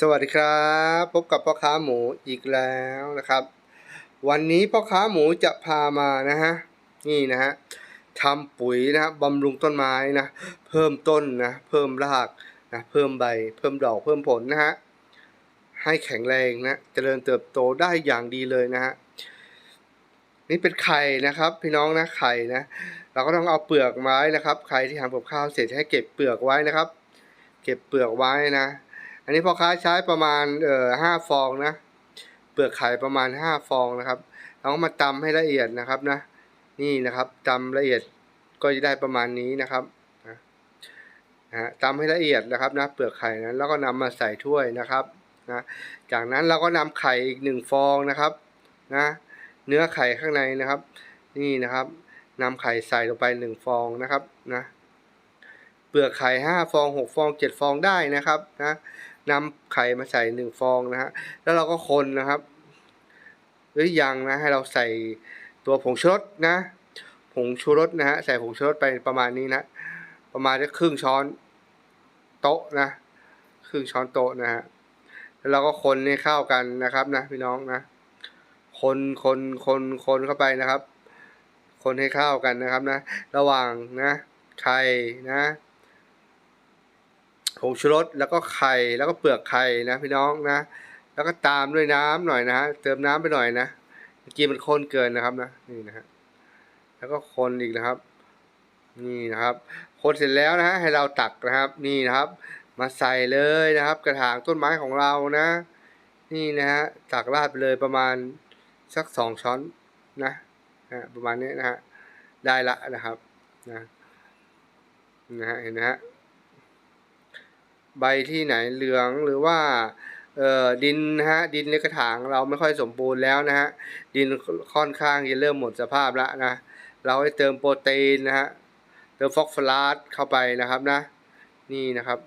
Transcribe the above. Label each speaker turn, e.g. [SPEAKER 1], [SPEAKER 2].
[SPEAKER 1] สวัสดีครับ พบกับพ่อค้าหมูอีกแล้วนะครับ วันนี้พ่อค้าหมูจะพามานะฮะนี่นะฮะทำปุ๋ยนะบำรุงต้นไม้นะเพิ่มต้นนะเพิ่มรากนะเพิ่มใบ เพิ่มดอกเพิ่มผลนะฮะให้แข็งแรงนะเจริญเติบโตได้อย่างดีเลยนะฮะนี่เป็นไข่นะครับ พี่น้องนะไข่นะเราก็ต้องเอาเปลือกไม้นะครับ ใครที่ทำกับข้าวเสร็จให้เก็บเปลือกไว้นะครับ เก็บเปลือกไว้นะ อันนี้พ่อค้าใช้ประมาณเอ่อห้าฟองนะเปลือกไข่ประมาณห้าฟองนะครับเราก็มาตำให้ละเอียดนะครับนะ นี่นะครับตำละเอียดก็จะได้ประมาณนี้นะครับนะฮะตำให้ละเอียดนะครับนะเปลือกไข่นั้นแล้วก็นำมาใส่ถ้วยนะครับนะจากนั้นเราก็นำไข่อีกหนึ่งฟองนะครับนะเนื้อไข่ข้างในนะครับ นี่นะครับนำไข่ใส่ลงไปหนึ่งฟองนะครับนะเปลือกไข่ห้าฟองหกฟองเจ็ดฟองได้นะครับนะ นำไข่มาใส่หนึ่งฟองนะฮะแล้วเราก็คนนะครับ หรือยังนะให้เราใส่ตัวผงชูรสนะผงชูรสนะฮะใส่ผงชูรสไปประมาณนี้นะ ประมาณครึ่งช้อนโต๊ะนะ ครึ่งช้อนโต๊ะนะฮะแล้วเราก็คนให้เข้ากันนะครับนะพี่น้องนะ คนคนคนคนเข้าไปนะครับ คนให้เข้ากันนะครับนะ ระหว่างนะไข่นะ งชูรสแล้วก็ไข่แล้วก็เปลือกไข่นะพี่น้องนะ แล้วก็ตามด้วยน้ำหน่อยนะฮะเติมน้ำไปหน่อยนะเมื่อกี้มันข้นเกินนะครับนะนี่นะฮะแล้วก็คนอีกนะครับ นี่นะครับคนเสร็จแล้วนะฮะให้เราตักนะครับ นี่นะครับ มาใส่เลยนะครับ กระถางต้นไม้ของเรานะ นี่นะฮะตักราดไปเลยประมาณสักสองช้อนนะนะประมาณนี้นะฮะได้ละนะครับนะนะฮะเห็นนะฮะ ใบที่ไหนเหลืองหรือว่าดินนะฮะดินในกระถางเราไม่ค่อยสมบูรณ์แล้วนะฮะดินค่อนข้างจะเริ่มหมดสภาพแล้วนะเราให้เติมโปรตีนนะฮะเติมฟอสฟอรัสเข้าไปนะครับนะนี่นะครับ